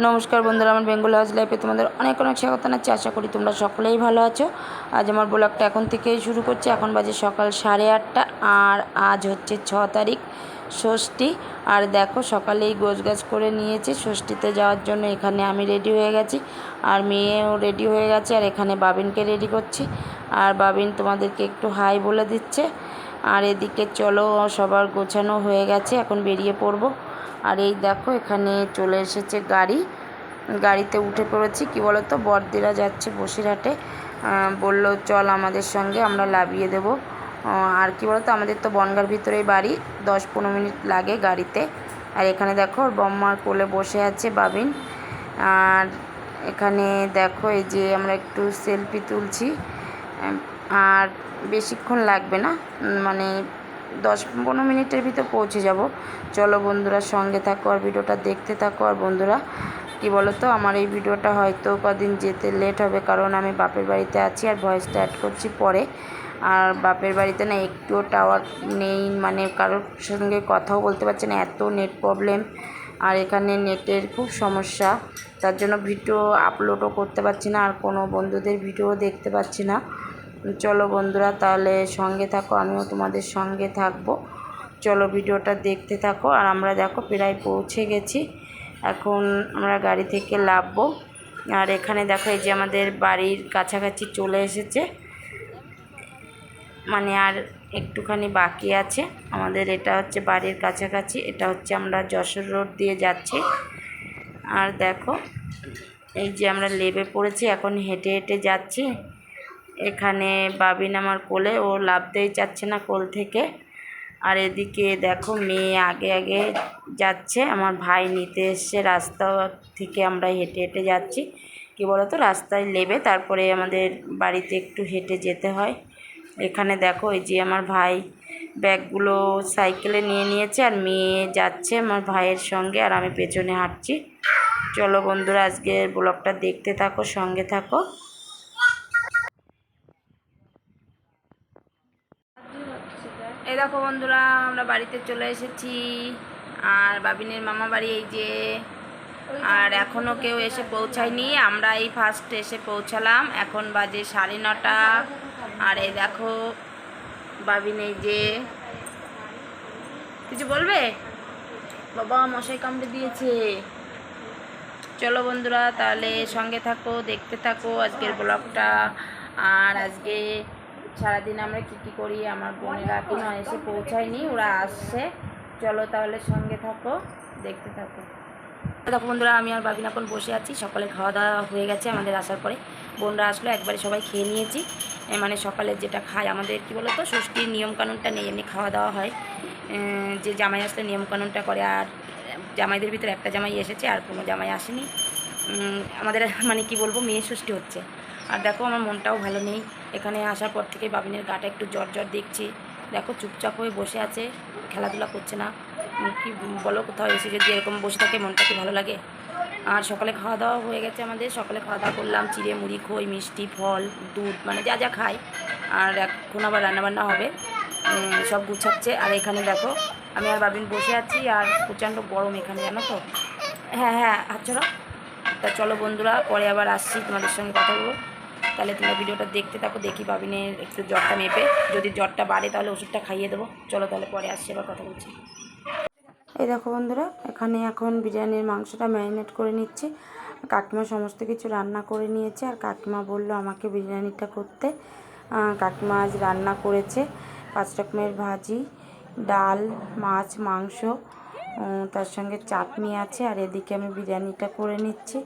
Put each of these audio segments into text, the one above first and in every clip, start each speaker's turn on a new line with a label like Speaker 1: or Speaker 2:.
Speaker 1: নমস্কার বন্ধুরা, আমার বেঙ্গল হাউস লাইফে তোমাদের অনেক অনেক স্বাগত জানাচ্ছি। আশা করি তোমরা সকলেই ভালো আছো। আজ আমার ব্লগটা এখন থেকেই শুরু করছি। এখন বাজে সকাল সাড়ে আটটা আর আজ হচ্ছে ছ তারিখ, ষষ্ঠী। আর দেখো, সকালেই গোছ গাছ করে নিয়েছি। ষষ্ঠীতে যাওয়ার জন্য এখানে আমি রেডি হয়ে গেছি। আর মেয়েও রেডি হয়ে গেছে আর এখানে বাবিনকে রেডি করছি। আর বাবিন তোমাদেরকে একটু হাই বলে দিচ্ছে। আর এদিকে চলো, সবার গোছানো হয়ে গেছে। এখন বেরিয়ে পড়ব। আর এই দেখো, এখানে চলে এসেছে গাড়ি। গাড়িতে উঠে পড়েছি। কি বলো তো বর্দিরা যাচ্ছে বসিরহাটে। বলল, চল আমাদের সঙ্গে, আমরা লাভিয়ে দেব। আর কি বলো তো আমাদের তো বনগার ভিতরেই বাড়ি। দশ পনেরো মিনিট লাগে গাড়িতে। আর এখানে দেখো বম্মার কোলে বসে আছে বাবিন। আর এখানে দেখো, এই যে আমরা একটু সেলফি তুলছি। আর বেশিক্ষণ লাগবে না। মানে দশ পনেরো মিনিটের ভিতর পৌঁছে যাব। চলো বন্ধুরা সঙ্গে থাকো আর ভিডিওটা দেখতে থাকো। আর বন্ধুরা, কি বলো তো আমার এই ভিডিওটা হয়তো কদিন যেতে লেট হবে, কারণ আমি বাপের বাড়িতে আছি আর ভয়েসটা অ্যাড করছি পরে। আর বাপের বাড়িতে না একটুও টাওয়ার নেই মানে কারোর সঙ্গে কথাও বলতে পারছি না, এত নেট প্রবলেম আর এখানে নেটের খুব সমস্যা, তার জন্য ভিডিও আপলোডও করতে পারছি না, আর কোনো বন্ধুদের ভিডিও দেখতে পাচ্ছি না। চলো বন্ধুরা, তাহলে সঙ্গে থাকো, আমিও তোমাদের সঙ্গে থাকব। চলো ভিডিওটা দেখতে থাকো, আর আমরা দেখো প্রায় পৌঁছে গেছি। এখন আমরা গাড়ি থেকে লাভবো আর এখানে দেখো, এই যে আমাদের বাড়ির কাছাকাছি চলে এসেছে। মানে আর একটুখানি বাকি আছে। আমাদের এটা হচ্ছে বাড়ির কাছাকাছি, এটা হচ্ছে আমরা যশোর রোড দিয়ে যাচ্ছি। আর দেখো, এই যে আমরা লেবে পড়েছি, এখন হেঁটে হেঁটে যাচ্ছি। এখানে বাবিন আমার কোলে, ও লাভতেই চাচ্ছে না কোল থেকে। আর এদিকে দেখো মেয়ে আগে আগে যাচ্ছে, আমার ভাই নিতে এসছে, রাস্তা থেকে আমরা হেঁটে হেঁটে যাচ্ছি। কী বলতো, রাস্তায় লেবে, তারপরে আমাদের বাড়িতে একটু হেঁটে যেতে হয়। এখানে দেখো এই যে আমার ভাই ব্যাগগুলো সাইকেলে নিয়ে নিয়েছে, আর মেয়ে যাচ্ছে আমার ভাইয়ের সঙ্গে, আর আমি পেছনে হাঁটছি। চলো বন্ধুরা, আজকের ব্লগটা দেখতে থাকো, সঙ্গে থাকো এই দেখো বন্ধুরা, আমরা বাড়িতে চলে এসেছি। আর বাবিনের মামা বাড়ি এই যে। আর এখনও কেউ এসে পৌঁছায়নি। আমরা এই ফার্স্ট এসে পৌঁছালাম। এখন বাজে সাড়ে নটা। আর এই দেখো, বাবিন এই যে। কিছু বলবে? বাবা, মশাই কামড়ে দিয়েছে। চলো বন্ধুরা, তাহলে সঙ্গে থাকো, দেখতে থাকো আজকের ব্লগটা। আর আজকে সারাদিন আমরা কী কী করি, আমার বোনেরা এখনও এসে পৌঁছায়নি, ওরা আসছে। চলো তাহলে সঙ্গে থাকো, দেখতে থাকো। দেখো বন্ধুরা, আমি আর বাবিন এখন বসে আছি, সকালে খাওয়া দাওয়া হয়ে গেছে আমাদের আসার পরে। বোনরা আসলো, একবারে সবাই খেয়ে নিয়েছি। মানে সকালে যেটা খায়, আমাদের কী বলো তো ষষ্ঠীর নিয়মকানুনটা নেই, এমনি খাওয়া দাওয়া হয় যে জামাই আসলে নিয়মকানুনটা করে, আর জামাইদের ভিতরে একটা জামাই এসেছে, আর কোনো জামাই আসেনি। আমাদের মানে কি বলব মেয়ে ষষ্ঠী হচ্ছে। আর দেখো, আমার মনটাও ভালো নেই। এখানে আসার পর থেকে বাবিনের গাটা একটু জ্বর জ্বর দেখছি। দেখো চুপচাপ হয়ে বসে আছে, খেলাধুলা করছে না। কি বলো কোথাও এসে যদি এরকম বসে থাকে মনটা কি ভালো লাগে? আর সকালে খাওয়া দাওয়া হয়ে গেছে আমাদের। সকালে খাওয়া দাওয়া করলাম, চিড়ে, মুড়ি, খই, মিষ্টি, ফল, দুধ মানে যা যা খাই। আর এখন আবার রান্নাবান্না হবে। সব গুছাচ্ছে। আর এখানে দেখো, আমি আর বাবিন বসে আছি আর প্রচণ্ড গরম এখানে, জানো তো? হ্যাঁ হ্যাঁ আচ্ছা তা চলো বন্ধুরা, পরে আবার আসছি তোমাদের সঙ্গে কথা বলব। তাহলে তোমরা ভিডিওটা দেখতে থাকো, দেখি বাবিনের একটু জ্বরটা মেপে। যদি জ্বরটা বাড়ে তাহলে ওষুধটা খাইয়ে দেবো। চলো তাহলে পরে আসছি, আবার কথা বলছি। এই দেখো বন্ধুরা, এখানে এখন বিরিয়ানির মাংসটা ম্যারিনেট করে নিচ্ছি। কাকিমা সমস্ত কিছু রান্না করে নিয়েছে, আর কাকিমা বলল আমাকে বিরিয়ানিটা করতে। কাকিমা আজ রান্না করেছে পাঁচ রকমের ভাজি, ডাল, মাছ, মাংস। তার সঙ্গে চাটনি আছে আর এদিকে আমি বিরিয়ানিটা করে নিচ্ছি।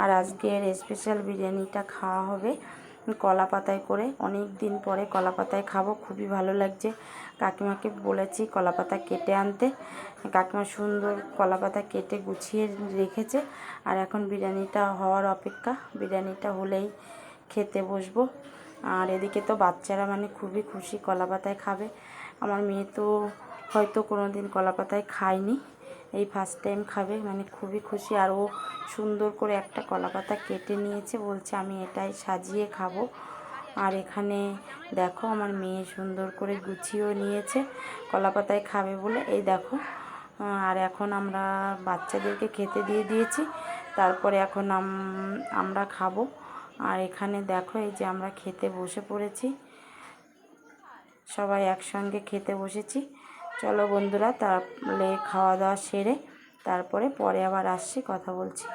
Speaker 1: আর আজকের স্পেশাল বিরিয়ানিটা খাওয়া হবে কলা পাতায় করে। অনেক দিন পরে কলা পাতায় খাব, খুবই ভালো লাগছে। কাকিমাকে বলেছি কলা পাতা কেটে আনতে। কাকিমা সুন্দর কলা পাতা কেটে গুছিয়ে রেখেছে। আর এখন বিরিয়ানিটা হওয়ার অপেক্ষা। বিরিয়ানিটা হলেই খেতে বসবো। আর এদিকে তো বাচ্চারা মানে খুবই খুশি কলা পাতায় খাবে। আমার মেয়ে তো হয়তো কোনো দিন কলা পাতায় খায়নি এই ফার্স্ট টাইম খাবে মানে খুবই খুশি। আর ও সুন্দর করে একটা কলা পাতা কেটে নিয়েছে, বলছে আমি এটাই সাজিয়ে খাব। আর এখানে দেখো আমার মেয়ে সুন্দর করে গুছিয়েও নিয়েছে কলা পাতায় খাবে বলে। এই দেখো আর এখন আমরা বাচ্চাদেরকে খেতে দিয়ে দিয়েছি। তারপরে এখন আম- আমরা খাব। আর এখানে দেখো, এই যে আমরা খেতে বসে পড়েছি। সবাই একসঙ্গে খেতে বসেছি। চলো বন্ধুরা তাহলে খাওয়া দাওয়া সেরে তারপরে পরে আবার আসছি কথা বলছি।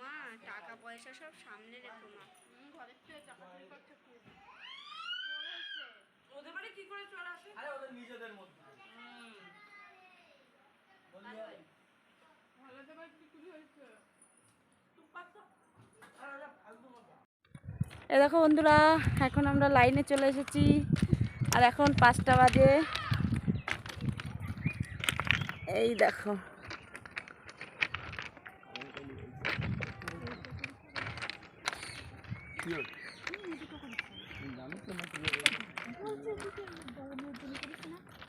Speaker 2: মা টাকা পয়সা সব সামনে রেখো মা।
Speaker 3: আরে ওদের নিজেদের মধ্যে।
Speaker 1: এ দেখো বন্ধুরা, এখন আমরা লাইনে চলে এসেছি। আর এখন পাঁচটা বাজে। এই দেখো।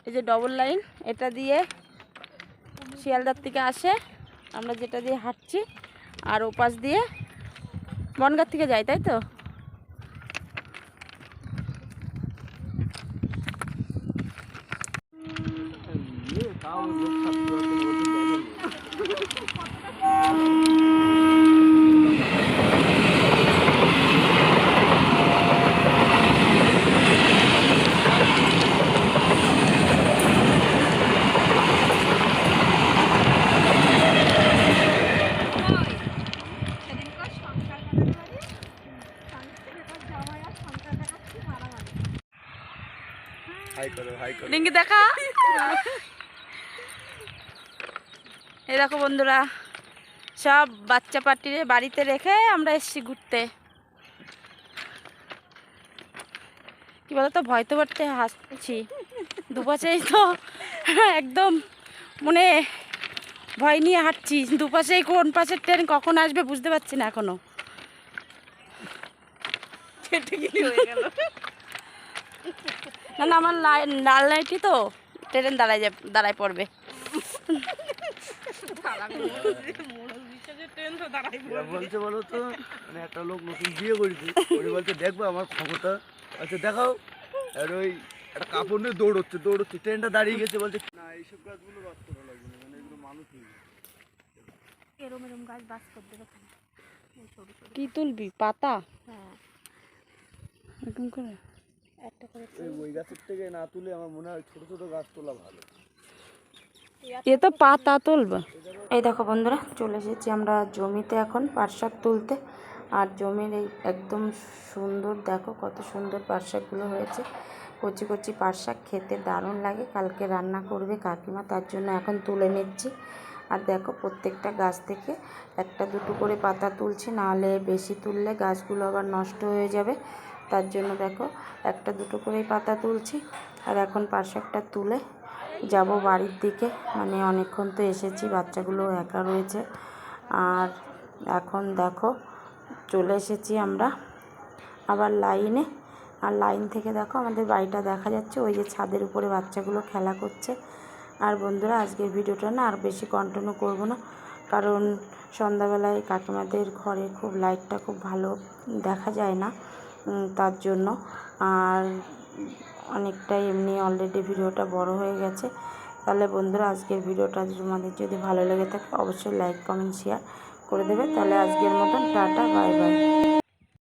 Speaker 1: এই যে ডবল লাইন এটা দিয়ে শিয়ালদার থেকে আসে। আমরা যেটা দিয়ে হাঁটছি আর ওপাশ দিয়ে বনগার থেকে যাই তাই তো?
Speaker 3: হাই করো হাই করো।
Speaker 1: রিঙ্কি দেখা? এই দেখো বন্ধুরা সব বাচ্চা পাটিরে বাড়িতে রেখে আমরা এসছি ঘুরতে। কি বলতো ভয় তো করতে হাসছি। দুপাশেই তো একদম মানে ভয় নিয়ে হাঁটছি। দুপাশেই কোন পাশের ট্রেন কখন আসবে বুঝতে পারছি না এখনও। না না আমার লাই- লাল লাইটই তো। ট্রেন দাঁড়ায় যাবে দাঁড়ায় পড়বে।
Speaker 3: বলছে বলো তো মানে একটা লোক নতুন বিয়ে করেছে ওরে বলছে দেখব আমার ক্ষমতা আচ্ছা দেখাও। আর ওই একটা কাপড় নিয়ে দৌড়চ্ছে দৌড়চ্ছে ট্রেনটা দাঁড়িয়ে গেছে বলছে না এইসব গাছগুলো বাদ করা লাগবে না মানে এগুলো মানুষ
Speaker 2: এরম এরম গাছ বাস
Speaker 1: কি তুলবি? পাতা?
Speaker 2: হ্যাঁ।
Speaker 1: এরকম করে?
Speaker 2: একটা করে
Speaker 3: ওই ওই গাছের থেকে না তুলে আমার মনে হয় ছোট ছোট গাছ তোলা ভালো।
Speaker 1: এ তো পাতা তুলবে। এই দেখো বন্ধুরা চলে এসেছি আমরা জমিতে এখন পাট শাক তুলতে। আর জমির এই একদম সুন্দর দেখো কত সুন্দর পাট শাকগুলো হয়েছে। কচি কচি পাট শাক খেতে দারুণ লাগে কালকে রান্না করবে কাকিমা তার জন্য এখন তুলে নিচ্ছি। আর দেখো প্রত্যেকটা গাছ থেকে একটা দুটো করে পাতা তুলছি নাহলে বেশি তুললে গাছগুলো আবার নষ্ট হয়ে যাবে। তার জন্য দেখো, একটা দুটো করেই পাতা তুলছি। আর এখন পাট শাকটা তুলে যাব বাড়ির দিকে। মানে অনেকক্ষণ তো এসেছি, বাচ্চাগুলো একা রয়েছে। আর এখন দেখো, চলে এসেছি আমরা আবার লাইনে। আর লাইন থেকে দেখো, আমাদের বাড়িটা দেখা যাচ্ছে, ওই যে ছাদের উপরে বাচ্চাগুলো খেলা করছে। আর বন্ধুরা, আজকের ভিডিওটা না আর বেশি কন্টিনিউ করব না। কারণ সন্ধ্যাবেলায় কাকিমাদের ঘরে খুব লাইটটা খুব ভালো দেখা যায় না। তার জন্য। আর অনেকটাই এমনি অলরেডি ভিডিওটা বড় হয়ে গেছে। তাহলে বন্ধুরা, আজকের ভিডিওটা তোমাদের যদি ভালো লেগে থাকে, অবশ্যই লাইক কমেন্ট শেয়ার করে দেবে। তাহলে আজকের মতন টাটা বাই বাই